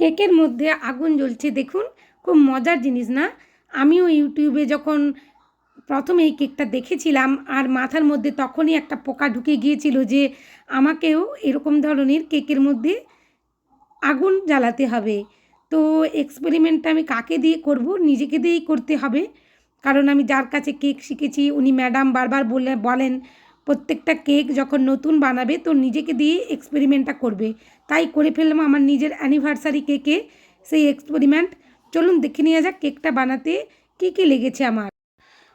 কেকের মধ্যে আগুন জ্বলছে, দেখুন, খুব মজার জিনিস না? আমিও ইউটিউবে যখন প্রথম এই কেকটা দেখেছিলাম, আর মাথার মধ্যে তখনই একটা পোকা ঢুকে গিয়েছিল যে আমাকেও এরকম ধরনের কেকের মধ্যে আগুন জ্বালাতে হবে। তো এক্সপেরিমেন্টটা আমি কাকে দিয়ে করব? নিজেকে দিয়েই করতে হবে। কারণ আমি যার কাছে কেক শিখেছি, উনি ম্যাডাম বারবার বলে, বলেন প্রত্যেকটা কেক যখন নতুন বানাবে, তো নিজেকে দিয়ে এক্সপেরিমেন্টটা করবে। তাই করে ফেললাম আমার নিজের অ্যানিভার্সারি কেকে সেই এক্সপেরিমেন্ট চলুন দেখে নেওয়া যাক কেকটা বানাতে কী কী লেগেছে আমার।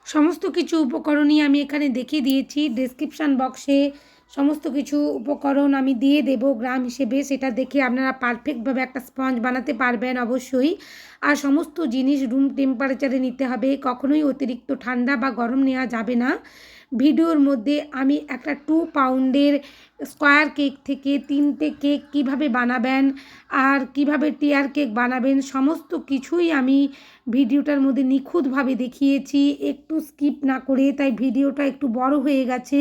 সমস্ত কিছু উপকরণই আমি এখানে দেখিয়ে দিয়েছি ডেসক্রিপশান বক্সে সমস্ত কিছু উপকরণ আমি দিয়ে দেব গ্রাম হিসেবে, সেটা দেখে আপনারা পারফেক্টভাবে একটা স্পঞ্জ বানাতে পারবেন অবশ্যই। আর সমস্ত জিনিস রুম টেম্পারেচারে নিতে হবে, কখনোই অতিরিক্ত ঠান্ডা বা গরম নেওয়া যাবে না। ভিডিওর মধ্যে আমি একটা টু পাউন্ডের স্কোয়ার কেক থেকে তিনটে কেক কীভাবে বানাবেন আর কীভাবে টিয়ার কেক বানাবেন, সমস্ত কিছুই আমি ভিডিওটার মধ্যে নিখুঁতভাবে দেখিয়েছি। একটু স্কিপ না করে, তাই ভিডিওটা একটু বড় হয়ে গেছে।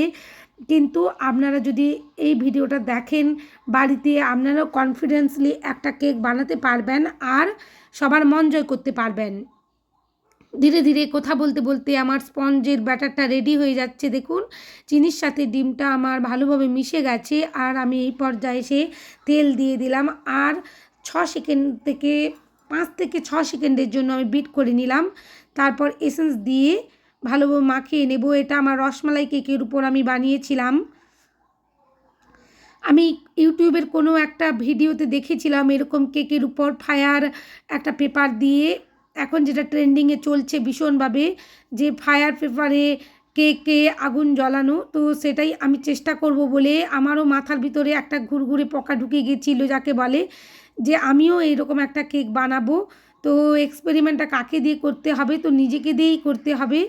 কিন্তু আপনারা যদি এই ভিডিওটা দেখেন, বাড়িতে আপনারাও কনফিডেন্সলি একটা কেক বানাতে পারবেন আর সবার মন জয় করতে পারবেন। ধীরে ধীরে কথা বলতে বলতে আমার স্পঞ্জের ব্যাটারটা রেডি হয়ে যাচ্ছে, দেখুন। চিনির সাথে ডিমটা আমার ভালোভাবে মিশে গেছে আর আমি এই পর্যায়ে এসে তেল দিয়ে দিলাম আর ছ সেকেন্ড থেকে পাঁচ থেকে ছ সেকেন্ডের জন্য আমি বিট করে নিলাম। তারপর এসেন্স দিয়ে ভালোভাবে মাখিয়ে নেব। এটা আমার রসমালাই কেকের উপর আমি বানিয়েছিলাম। আমি ইউটিউবের কোনো একটা ভিডিওতে দেখেছিলাম এরকম কেকের উপর ফায়ার একটা পেপার দিয়ে এখন যেটা ট্রেন্ডিংয়ে চলছে ভীষণভাবে, যে ফায়ার পেপারে কেকে আগুন জ্বালানো, তো সেটাই আমি চেষ্টা করব বলে আমারও মাথার ভিতরে একটা ঘুরঘুরে পকা ঢুকে গিয়েছিল যাকে বলে যে আমিও এইরকম একটা কেক বানাবো। তো এক্সপেরিমেন্টটা কাকে দিয়ে করতে হবে, তো নিজেকে দিয়েই করতে হবে।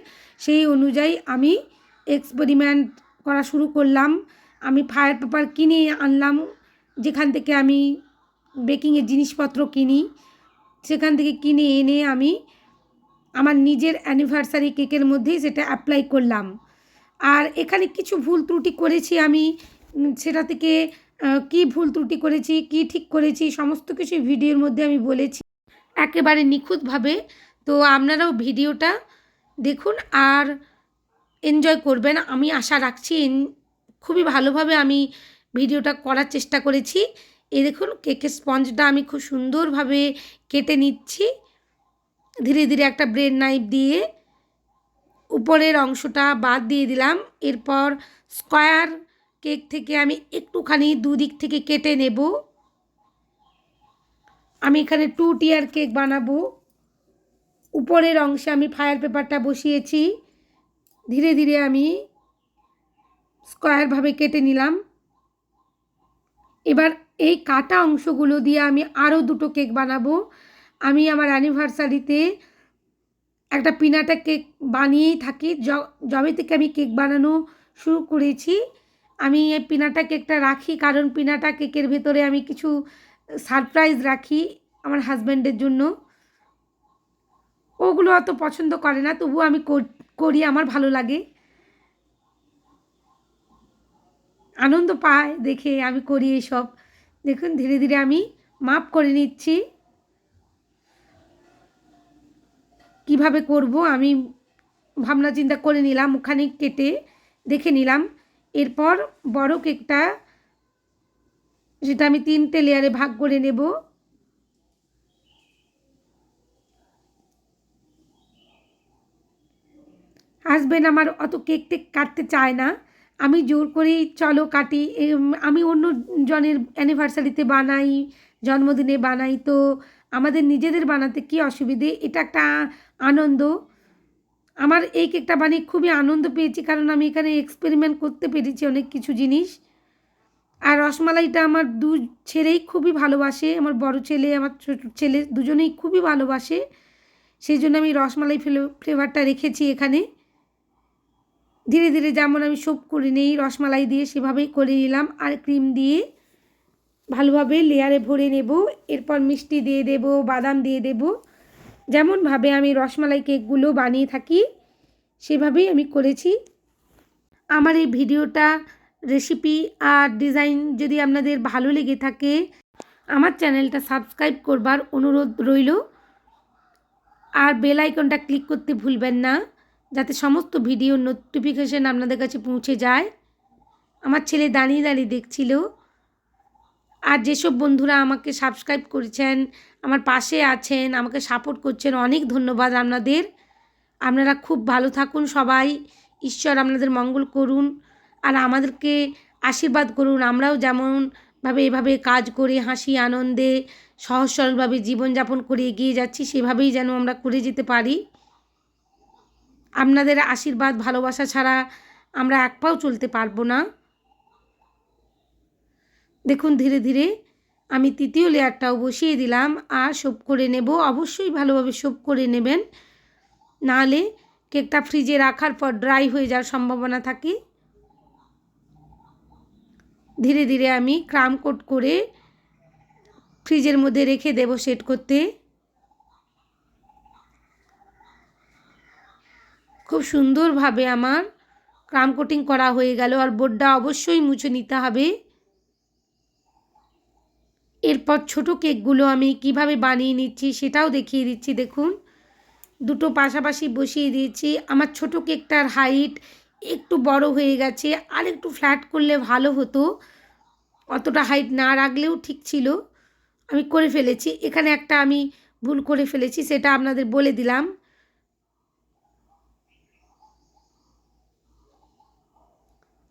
সেই অনুযায়ী আমি এক্সপেরিমেন্ট করা শুরু করলাম। আমি ফায়ার পেপার কিনে আনলাম, যেখান থেকে আমি বেকিংয়ের জিনিসপত্র কিনি। সেখান থেকে কিনে এনে আমি আমার নিজের অ্যানিভার্সারি কেকের মধ্যেই সেটা অ্যাপ্লাই করলাম। আর এখানে কিছু ভুল ত্রুটি করেছি আমি সেটা থেকে কি ভুল ত্রুটি করেছি, কি ঠিক করেছি, সমস্ত কিছু ভিডিওর মধ্যে আমি বলেছি। একেবারে নিখুঁতভাবে। তো আপনারাও ভিডিওটা দেখুন আর এনজয় করবেন। আমি আশা রাখছি খুবই ভালোভাবে আমি ভিডিওটা করার চেষ্টা করেছি। এই দেখুন, কেকের স্পঞ্জটা আমি খুব সুন্দরভাবে কেটে নিচ্ছি। ধীরে ধীরে একটা ব্রেড নাইফ দিয়ে উপরের অংশটা বাদ দিয়ে দিলাম। এরপর স্কোয়ার কেক থেকে আমি একটুখানি দুদিক থেকে কেটে নেব। আমি এখানে টু টিয়ার কেক বানাবো। উপরের অংশে আমি ফায়ার পেপারটা বসিয়েছি। ধীরে ধীরে আমি স্কোয়ারভাবে কেটে নিলাম। এবার এই কাটা অংশগুলো দিয়ে আমি আরও দুটো কেক বানাবো। আমি আমার অ্যানিভার্সারিতে একটা পিনাটা কেক বানিয়েই থাকি। জবে থেকে আমি কেক বানানো শুরু করেছি, আমি এই পিনাটা কেকটা রাখি কারণ পিনাটা কেকের ভেতরে আমি কিছু সারপ্রাইজ রাখি আমার হাজব্যান্ডের জন্য। ওগুলো অত পছন্দ করে না, তবুও আমি করি, আমার ভালো লাগে। আনন্দ পায় দেখে আমি করি এইসব। দেখুন, ধীরে ধীরে আমি মাপ করে নিচ্ছি। কীভাবে করব আমি ভাবনা চিন্তা করে নিলাম, ওখানে কেটে দেখে নিলাম। এরপর বড় কেকটা, সেটা আমি তিনটে লেয়ারে ভাগ করে নেব। হাজব্যান্ড আমার অত কেক টেক কাটতে চায় না। আমি জোর করেই চলো কাটি আমি অন্য জনের অ্যানিভার্সারিতে বানাই, জন্মদিনে বানাই, তো আমাদের নিজেদের বানাতে কি অসুবিধে? এটা একটা আনন্দ। আমার এই কেকটা বানিয়ে খুবই আনন্দ পেয়েছি, কারণ আমি এখানে এক্সপেরিমেন্ট করতে পেরেছি অনেক কিছু জিনিস। আর রসমালাইটা আমার দু ছেলেই খুবই ভালোবাসে, আমার বড় ছেলে, আমার ছোট ছেলে দুজনেই খুবই ভালোবাসে। সেই জন্য আমি রসমালাই ফ্লেভারটা রেখেছি এখানে। ধীরে ধীরে যেমন আমি সব করে নিই, রসমালাই দিয়ে সেভাবেই করে নিলাম আর ক্রিম দিয়ে ভালোভাবে লেয়ারে ভরে নেব। এরপর মিষ্টি দিয়ে দেব, বাদাম দিয়ে দেব। যেমনভাবে আমি রসমালাই কেকগুলো বানিয়ে থাকি, সেভাবেই আমি করেছি। আমার এই ভিডিওটা রেসিপি আর ডিজাইন যদি আপনাদের ভালো লেগে থাকে, আমার চ্যানেলটা সাবস্ক্রাইব করবার অনুরোধ রইল। আর বেল আইকনটা ক্লিক করতে ভুলবেন না। যাতে সমস্ত ভিডিও নোটিফিকেশান আপনাদের কাছে পৌঁছে যায়। আমার ছেলে দাঁড়িয়ে দাঁড়িয়ে দেখছিল। আর যেসব বন্ধুরা আমাকে সাবস্ক্রাইব করেছেন, আমার পাশে আছেন, আমাকে সাপোর্ট করছেন, অনেক ধন্যবাদ আপনাদের। আপনারা খুব ভালো থাকুন সবাই। ঈশ্বর আপনাদের মঙ্গল করুন আর আমাদেরকে আশীর্বাদ করুন। আমরাও যেমনভাবে এভাবে কাজ করে হাসি, আনন্দে, সহজ সরলভাবে জীবনযাপন করে এগিয়ে যাচ্ছি, সেভাবেই যেন আমরা করে যেতে পারি। আপনাদের আশীর্বাদ, ভালোবাসা ছাড়া আমরা এক পাও চলতে পারব না। দেখুন, ধীরে ধীরে আমি তৃতীয় লেয়ারটাও বসিয়ে দিলাম। আর সোপ করে নেব। অবশ্যই ভালোভাবে সোপ করে নেবেন। নাহলে কেকটা ফ্রিজে রাখার পর ড্রাই হয়ে যাওয়ার সম্ভাবনা থাকে। ধীরে ধীরে আমি ক্রাম কোট করে ফ্রিজের মধ্যে রেখে দেব সেট করতে। খুব সুন্দরভাবে আমার ক্রাম কোটিং করা হয়ে গেল আর বোর্ডটা অবশ্যই মুছে নিতে হবে। এরপর ছোট কেকগুলো আমি কীভাবে বানিয়ে নিচ্ছি সেটাও দেখিয়ে দিচ্ছি, দেখুন। দুটো পাশাপাশি বসিয়ে দিয়েছি। আমার ছোট কেকটার হাইট একটু বড় হয়ে গেছে, আর একটু ফ্ল্যাট করলে ভালো হতো। অতটা হাইট না রাখলেও ঠিক ছিল। আমি করে ফেলেছি। এখানে একটা আমি ভুল করে ফেলেছি, সেটা আপনাদের বলে দিলাম।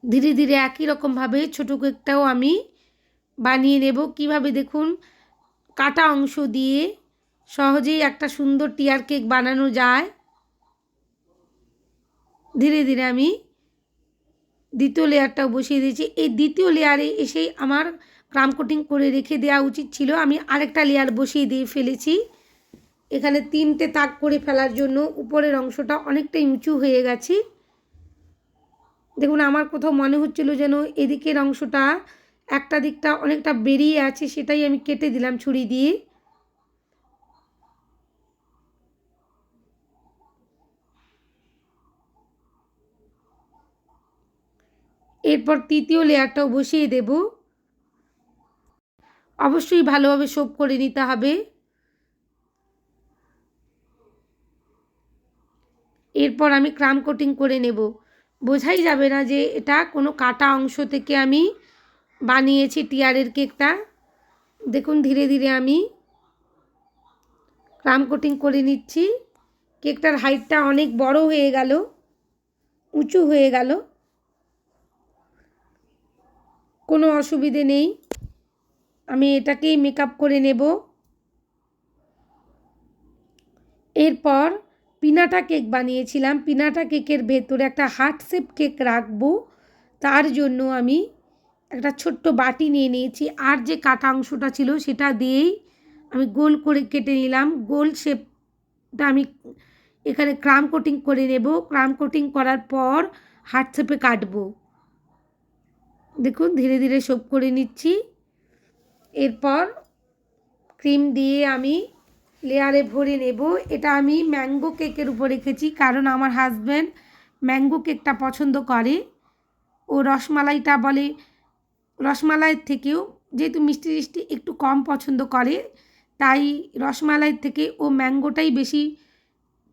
ধীরে ধীরে একই রকমভাবে ছোটো কেকটাও আমি বানিয়ে নেব। কীভাবে দেখুন, কাটা অংশ দিয়ে সহজেই একটা সুন্দর টিয়ার কেক বানানো যায়। ধীরে ধীরে আমি দ্বিতীয় লেয়ারটাও বসিয়ে দিয়েছি। এই দ্বিতীয় লেয়ারে এসেই আমার ক্রাম কোটিং করে রেখে দেওয়া উচিত ছিল। আমি আরেকটা লেয়ার বসিয়ে দিয়ে ফেলেছি। এখানে তিনটে তাক করে ফেলার জন্য উপরের অংশটা অনেকটাই উঁচু হয়ে গেছে। দেখুন, আমার কোথাও মনে হচ্ছিল যেন এদিকের অংশটা একটা দিকটা অনেকটা বেরিয়ে আছে, সেটাই আমি কেটে দিলাম ছুরি দিয়ে। এরপর তৃতীয় লেয়ারটাও বসিয়ে দেব। অবশ্যই ভালোভাবে সোপ করে নিতে হবে। এরপর আমি ক্রাম কোটিং করে নেব। বোঝাই যাবে না যে এটা কোনো কাটা অংশ থেকে আমি বানিয়েছি টিয়ারের কেকটা। দেখুন, ধীরে ধীরে আমি ক্রাম কোটিং করে নিচ্ছি। কেকটার হাইটটা অনেক বড় হয়ে গেল, উঁচু হয়ে গেল। কোনো অসুবিধে নেই। আমি এটাকেই মেকআপ করে নেব। এরপর পিনাটা কেক বানিয়েছিলাম। পিনাটা কেকের ভেতরে একটা হার্ট শেপ কেক রাখব। তার জন্য আমি একটা ছোট্ট বাটি নিয়ে নিয়েছি। আর যে কাটা অংশটা ছিল সেটা দিয়েই আমি গোল করে কেটে নিলাম। গোল শেপটা আমি এখানে ক্রাম কোটিং করে নেব। ক্রাম কোটিং করার পর হার্ট শেপে কাটবো। দেখুন, ধীরে ধীরে সোপ করে নিচ্ছি। এরপর ক্রিম দিয়ে আমি লেয়ারে ভরে নেব। এটা আমি ম্যাঙ্গো কেকের উপর রেখেছি, কারণ আমার হাজব্যান্ড ম্যাঙ্গো কেকটা পছন্দ করে। ও রসমালাইটা বলে, রসমালাইয়ের থেকেও যেহেতু মিষ্টি মিষ্টি একটু কম পছন্দ করে, তাই রসমালাইয়ের থেকে ও ম্যাঙ্গোটাই বেশি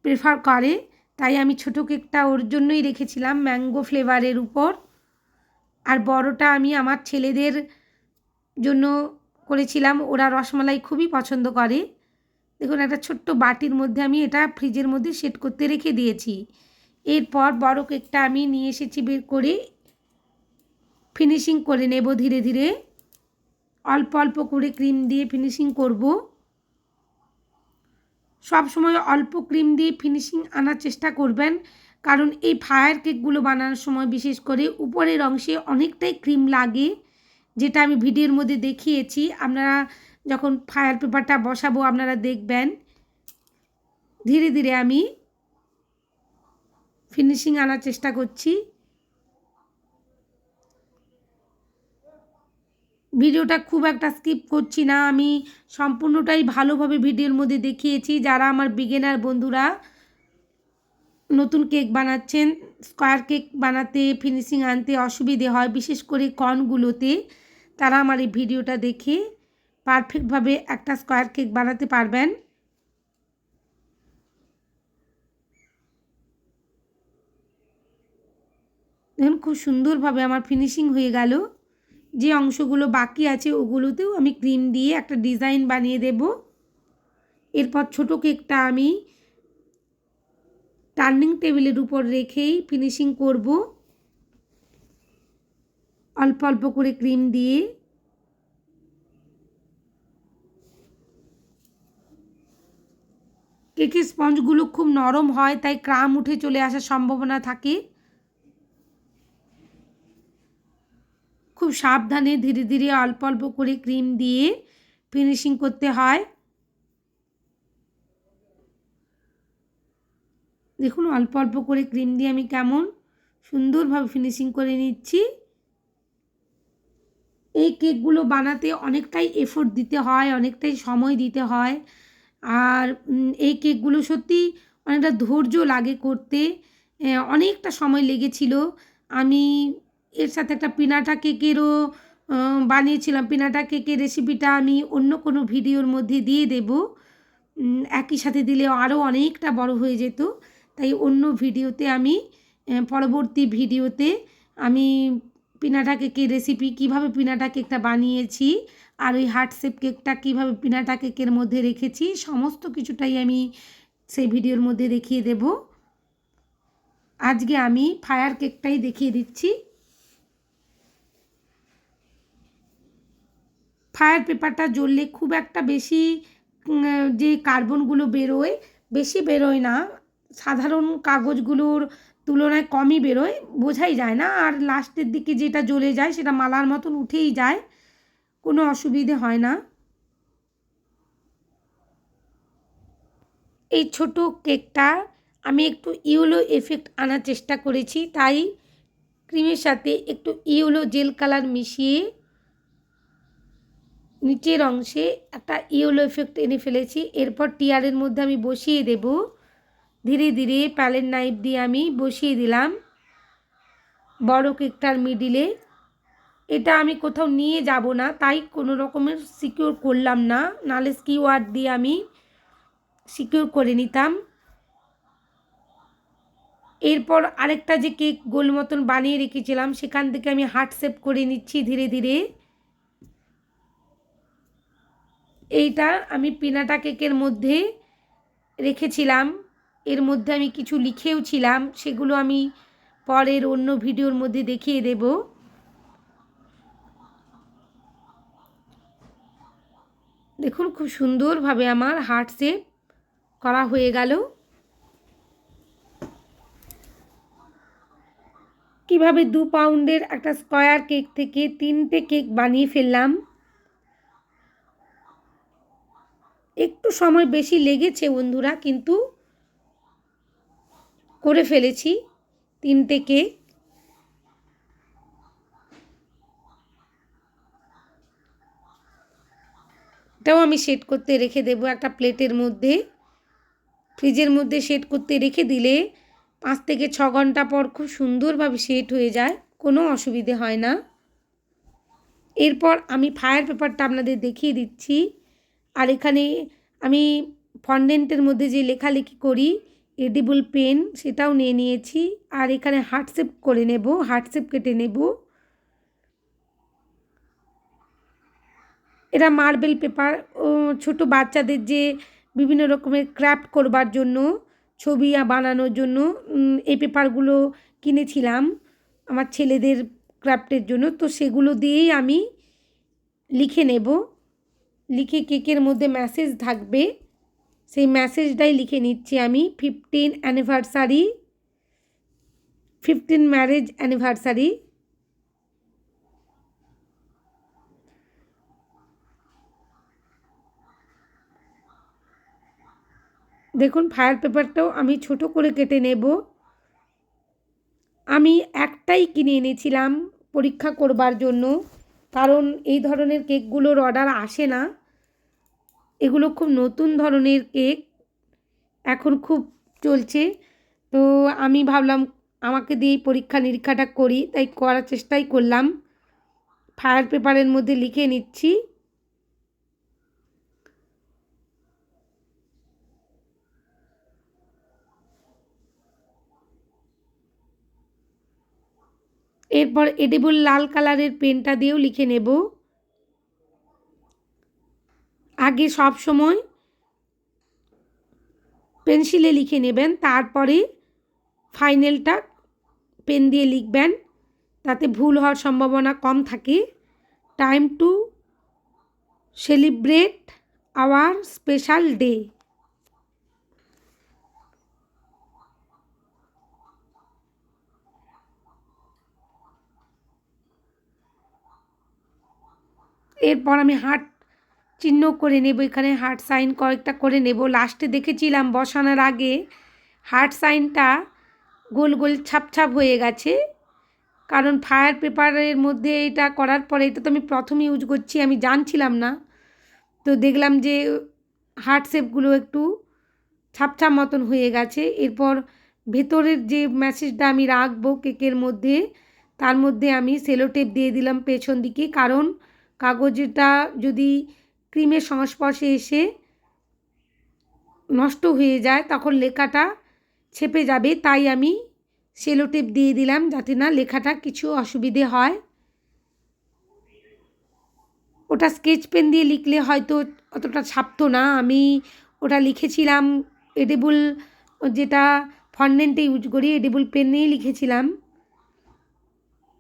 প্রেফার করে। তাই আমি ছোটো কেকটা ওর জন্যই রেখেছিলাম ম্যাঙ্গো ফ্লেভারের উপর। আর বড়টা আমি আমার ছেলেদের জন্য করেছিলাম, ওরা রসমালাই খুবই পছন্দ করে। দেখুন, একটা ছোট্ট বাটির মধ্যে আমি এটা ফ্রিজের মধ্যে সেট করতে রেখে দিয়েছি। এরপর বড় কেকটা আমি নিয়ে এসেছি বের করে। ফিনিশিং করে নেব ধীরে ধীরে। অল্প অল্প করে ক্রিম দিয়ে ফিনিশিং করব। সব সময় অল্প ক্রিম দিয়ে ফিনিশিং আনার চেষ্টা করবেন, কারণ এই ফায়ার কেকগুলো বানানোর সময় বিশেষ করে উপরের অংশে অনেকটাই ক্রিম লাগে, যেটা আমি ভিডিওর মধ্যে দেখিয়েছি। আপনারা যখন ফায়ার পেপারটা বসাবো, আপনারা দেখবেন ধীরে ধীরে আমি ফিনিশিং আনার চেষ্টা করছি। ভিডিওটা খুব একটা স্কিপ করছি না, আমি সম্পূর্ণটাই ভালোভাবে ভিডিওর মধ্যে দেখিয়েছি। যারা আমার বিগেনার বন্ধুরা, নতুন কেক বানাচ্ছেন স্কোয়ার কেক বানাতে ফিনিশিং আনতে অসুবিধে হয়, বিশেষ করে কনগুলোতে তারা আমার এই ভিডিওটা দেখে পারফেক্টভাবে একটা স্কোয়ার কেক বানাতে পারবেন। দেখুন, খুব সুন্দরভাবে আমার ফিনিশিং হয়ে গেল। যে অংশগুলো বাকি আছে ওগুলোতেও আমি ক্রিম দিয়ে একটা ডিজাইন বানিয়ে দেব। এরপর ছোট কেকটা আমি টার্নিং টেবিলের উপর রেখেই ফিনিশিং করব। অল্প অল্প করে ক্রিম দিয়ে কেকের স্পঞ্জগুলো খুব নরম হয়, তাই ক্রাম উঠে চলে আসার সম্ভাবনা থাকে। খুব সাবধানে ধীরে ধীরে অল্প অল্প করে ক্রিম দিয়ে ফিনিশিং করতে হয়। দেখুন, অল্প অল্প করে ক্রিম দিয়ে আমি কেমন সুন্দরভাবে ফিনিশিং করে নিচ্ছি। এই কেকগুলো বানাতে অনেকটাই এফোর্ট দিতে হয়, অনেকটাই সময় দিতে হয়। আর এই কেকগুলো সত্যি অনেকটা ধৈর্য লাগে করতে। অনেকটা সময় লেগেছিল। আমি এর সাথে একটা পিনাটা কেকেরও বানিয়েছিলাম। পিনাটা কেকের রেসিপিটা আমি অন্য কোনো ভিডিওর মধ্যে দিয়ে দেব। একই সাথে দিলে আরও অনেকটা বড় হয়ে যেত। তাই অন্য ভিডিওতে আমি পরবর্তী ভিডিওতে আমি পিনাটা কেকের রেসিপি, কীভাবে পিনাটা কেকটা বানিয়েছি আর ওই হার্ট শেপ কেকটা কীভাবে পিনাটা কেকের মধ্যে রেখেছি, সমস্ত কিছুটাই আমি সেই ভিডিওর মধ্যে দেখিয়ে দেব। আজকে আমি ফায়ার কেকটাই দেখিয়ে দিচ্ছি। ফায়ার পেপারটা জ্বললে খুব একটা বেশি যে কার্বনগুলো বেরোয়, বেশি বেরোয় না। সাধারণ কাগজগুলোর তুলনায় কমই বেরোয়, বোঝাই যায় না। আর লাস্টের দিকে যেটা জ্বলে যায়, সেটা মালার মতন উঠেই যায়। কোনো অসুবিধে হয় না। এই ছোট কেকটা আমি একটু ইউলো এফেক্ট আনার চেষ্টা করেছি, তাই ক্রিমের সাথে একটু ইউলো জেল কালার মিশিয়ে নিচের অংশে একটা ইয়েলো এফেক্ট এনে ফেলেছি। এরপর টিয়ারের মধ্যে আমি বসিয়ে দেব। ধীরে ধীরে প্যালেন নাইফ দিয়ে আমি বসিয়ে দিলাম। বড় কেকটার মিডিলে। এটা আমি কোথাও নিয়ে যাব না, তাই কোনো রকমের সিকিউর করলাম না নালে স্কিওয়ার দিয়ে আমি সিকিউর করে নিতাম। এরপর আরেকটা যে কেক গোল মতন বানিয়ে রেখেছিলাম, সেখান থেকে আমি হার্ট শেপ করে নিচ্ছি ধীরে ধীরে। এইটা আমি পিনাটা কেকের মধ্যে রেখেছিলাম। এর মধ্যে আমি কিছু লিখেও ছিলাম, সেগুলো আমি পরের অন্য ভিডিওর মধ্যে দেখিয়ে দেব। দেখুন, খুব সুন্দরভাবে আমার হার্ট শেপ করা হয়ে গেল। কীভাবে দু পাউন্ডের একটা স্কোয়ার কেক থেকে তিনটে কেক বানিয়ে ফেললাম। একটু সময় বেশি লেগেছে বন্ধুরা, কিন্তু করে ফেলেছি তিনটে কেক। এটাও আমি সেট করতে রেখে দেবো। একটা প্লেটের মধ্যে ফ্রিজের মধ্যে সেট করতে রেখে দিলে পাঁচ থেকে ছ ঘণ্টা পর খুব সুন্দরভাবে সেট হয়ে যায়, কোনো অসুবিধে হয় না। এরপর আমি ফায়ার পেপারটা আপনাদের দেখিয়ে দিচ্ছি। আর এখানে আমি ফন্ডেন্টের মধ্যে যে লেখালেখি করি এডিবল পেন সেটাও নিয়ে নিয়েছি। আর এখানে হার্টশেপ করে নেব হার্টশেপ কেটে নেব। এটা মার্বেল পেপার ছোটো বাচ্চাদের যে বিভিন্ন রকমের ক্রাফট করবার জন্য, ছবি বানানোর জন্য এই পেপারগুলো কিনেছিলাম আমার ছেলেদের ক্রাফটের জন্য। তো সেগুলো দিয়েই আমি লিখে নেব। লিখে কেকের মধ্যে মেসেজ থাকবে। সেই মেসেজটাই লিখে নিচ্ছি আমি, fifteen anniversary, fifteen marriage anniversary. দেখুন ফায়ার পেপারটাও আমি ছোট করে কেটে নেব। আমি একটাই কিনে এনেছিলাম পরীক্ষা করবার জন্য, কারণ এই ধরনের কেকগুলোর অর্ডার আসে না। এগুলো খুব নতুন ধরনের কেক এখন খুব চলছে। তো আমি ভাবলাম, আমাকে দিয়ে পরীক্ষা নিরীক্ষাটা করি, তাই করার চেষ্টাই করলাম। ফায়ার পেপারের মধ্যে লিখে নিচ্ছি। এরপর এডিবল লাল কালারের পেনটা দিয়েও লিখে নেব। আগে সব সময় পেন্সিলে লিখে নেবেন, তারপরে ফাইনালটা পেন দিয়ে লিখবেন। তাতে ভুল হওয়ার সম্ভাবনা কম থাকে। Time to celebrate our special day. এরপর আমি হার্ট চিহ্ন করে নেব, এখানে হার্ট সাইন কয়েকটা করে নেব। লাস্টে দেখেছিলাম বসানোর আগে হার্ট সাইনটা গোল গোল ছাপ ছাপ হয়ে গেছে, কারণ ফায়ার পেপারের মধ্যে এটা করার পরে এটা তো আমি প্রথম ইউজ করছি, আমি জানছিলাম না। তো দেখলাম যে হার্ট শেপগুলো একটু ছাপ ছাপ মতন হয়ে গেছে। এরপর ভেতরের যে মেসেজটা আমি রাখব কেকের মধ্যে, তার মধ্যে আমি সেলো টেপ দিয়ে দিলাম পেছন দিকে, কারণ কাগজটা যদি ক্রিমের সংস্পর্শে এসে নষ্ট হয়ে যায়, তখন লেখাটা ছেপে যাবে। তাই আমি সেলো টেপ দিয়ে দিলাম যাতে না লেখাটা কিছু অসুবিধে হয়। ওটা স্কেচ পেন দিয়ে লিখলে হয়তো অতটা ছাপতো না। আমি ওটা লিখেছিলাম এডিবল যেটা ফন্ডেন্টে ইউজ করি, এডিবল পেন নিয়েই লিখেছিলাম।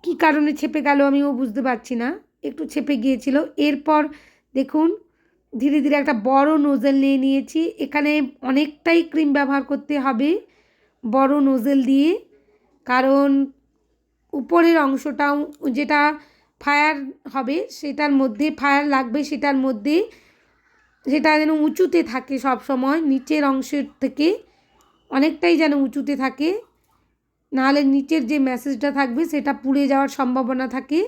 কী কারণে ছেপে গেল আমিও বুঝতে পারছি না। একটু ছেপে গিয়েছিল। এরপর দেখুন, ধীরে ধীরে একটা বড় নোজেল নিয়ে নিয়েছি। এখানে অনেকটাই ক্রিম ব্যবহার করতে হবে বড় নোজেল দিয়ে। কারণ উপরের অংশটাও যেটা ফায়ার হবে সেটার মধ্যে ফায়ার লাগবে সেটার মধ্যে, সেটা যেন উঁচুতে থাকে সব সময়, নিচের অংশের থেকে অনেকটাই যেন উঁচুতে থাকে। নাহলে নিচের যে মেসেজটা থাকবে সেটা পুড়ে যাওয়ার সম্ভাবনা থাকে।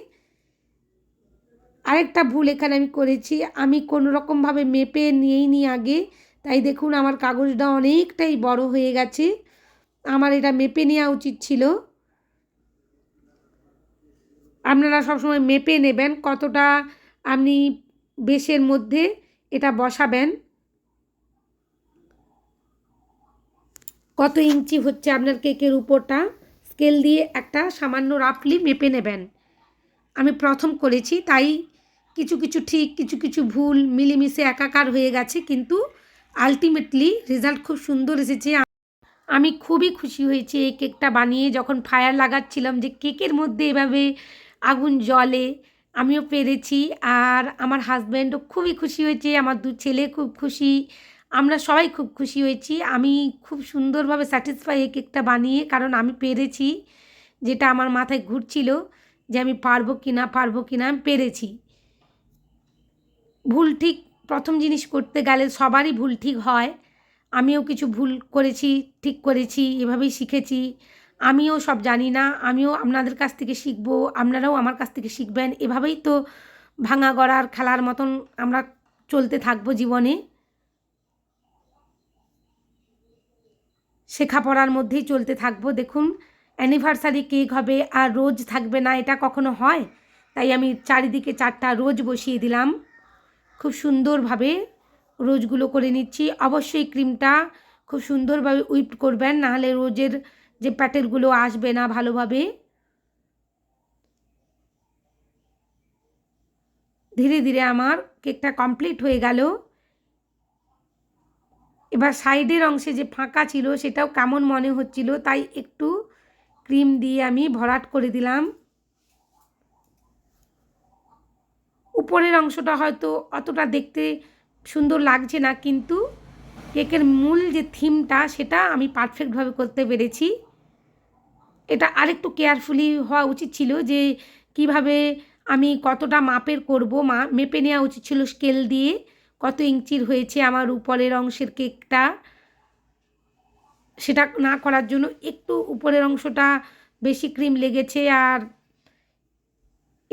আরেকটা ভুল এখানে আমি করেছি। আমি কোনো রকমভাবে মেপে নিয়েই নি আগে। তাই দেখুন আমার কাগজটা অনেকটাই বড় হয়ে গেছে। আমার এটা মেপে নেওয়া উচিত ছিল। আপনারা সবসময় মেপে নেবেন কতটা আপনি বেশের মধ্যে এটা বসাবেন। কত ইঞ্চি হচ্ছে আপনার কেকের উপরটা? স্কেল দিয়ে একটা সামান্য রাফলি মেপে নেবেন। আমি প্রথম করেছি, তাই কিছু কিছু ঠিক, কিছু কিছু ভুল মিলেমিশে একাকার হয়ে গেছে, কিন্তু আলটিমেটলি রেজাল্ট খুব সুন্দর এসেছে। আমি খুবই খুশি হয়েছি এই কেকটা বানিয়ে, যখন ফায়ার লাগাচ্ছিলাম যে কেকের মধ্যে এভাবে আগুন জ্বলে, আমিও পেরেছি। আর আমার হাজব্যান্ডও খুবই খুশি হয়েছে, আমার দু ছেলে খুব খুশি, আমরা সবাই খুব খুশি হয়েছি। আমি খুব সুন্দরভাবে স্যাটিসফাই এই কেকটা বানিয়ে, কারণ আমি পেরেছি, যেটা আমার মাথায় ঘুরছিল যে আমি পারব কি না, পারব কি না, আমি পেরেছি। ভুল ঠিক প্রথম জিনিস করতে গেলে সবারই ভুল ঠিক হয়। আমিও কিছু ভুল করেছি, ঠিক করেছি, এভাবেই শিখেছি। আমিও সব জানি না, আমিও আপনাদের কাছ থেকে শিখব, আপনারাও আমার কাছ থেকে শিখবেন। এভাবেই তো ভাঙা গড়ার খেলার মতন আমরা চলতে থাকব জীবনে। শেখা পড়ার মধ্যেই চলতে থাকব। দেখুন অ্যানিভার্সারি কেক হবে আর রোজ থাকবে না, এটা কখনো হয়? তাই আমি চারিদিকে চারটা রোজ বসিয়ে দিলাম। খুব সুন্দরভাবে রোজগুলো করে নিচ্ছি। অবশ্যই ক্রিমটা খুব সুন্দরভাবে উইপ করবেন, নাহলে রোজের যে প্যাটেলগুলো আসবে না ভালোভাবে। ধীরে ধীরে আমার কেকটা কমপ্লিট হয়ে গেল। এবার সাইডের অংশে যে ফাঁকা ছিল সেটাও কেমন মনে হচ্ছিল, তাই একটু ক্রিম দিয়ে আমি ভরাট করে দিলাম। উপরের অংশটা হয়তো অতটা দেখতে সুন্দর লাগছে না, কিন্তু কেকের মূল যে থিমটা সেটা আমি পারফেক্টভাবে করতে পেরেছি। এটা আরেকটু কেয়ারফুলি হওয়া উচিত ছিল যে কীভাবে আমি কতটা মাপের করব, মা, মেপে নেওয়া উচিত ছিল স্কেল দিয়ে কত ইঞ্চির হয়েছে আমার উপরের অংশের কেকটা। সেটা না করার জন্য একটু উপরের অংশটা বেশি ক্রিম লেগেছে আর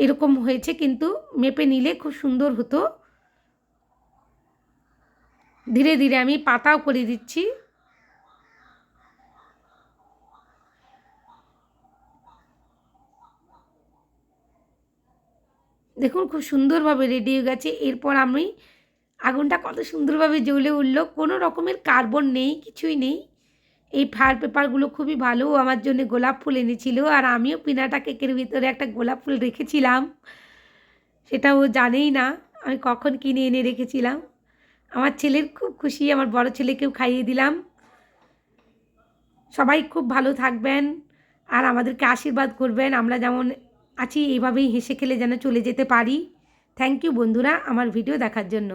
এরকম হয়েছে, কিন্তু মেপে নিলে খুব সুন্দর হতো। ধীরে ধীরে আমি পাতাও করে দিচ্ছি। দেখুন, খুব সুন্দরভাবে রেডি হয়ে গেছে। এরপর আমি আগুনটা কত সুন্দরভাবে জ্বলে উঠল। কোনো রকমের কার্বন নেই, কিছুই নেই। এই ফায়ার পেপারগুলো খুবই ভালো আমার জন্য গোলাপ ফুল এনেছিল আর আমিও পিনাটা কেকের ভিতরে একটা গোলাপ ফুল রেখেছিলাম। সেটা ও জানেই না, আমি কখন কিনে এনে রেখেছিলাম। আমার ছেলের খুব খুশি, আমার বড় ছেলেকেও খাইয়ে দিলাম। সবাই খুব ভালো থাকবেন আর আমাদেরকে আশীর্বাদ করবেন, আমরা যেমন আছি, এইভাবেই হেসে খেলে যেন চলে যেতে পারি। থ্যাংক ইউ বন্ধুরা, আমার ভিডিও দেখার জন্য।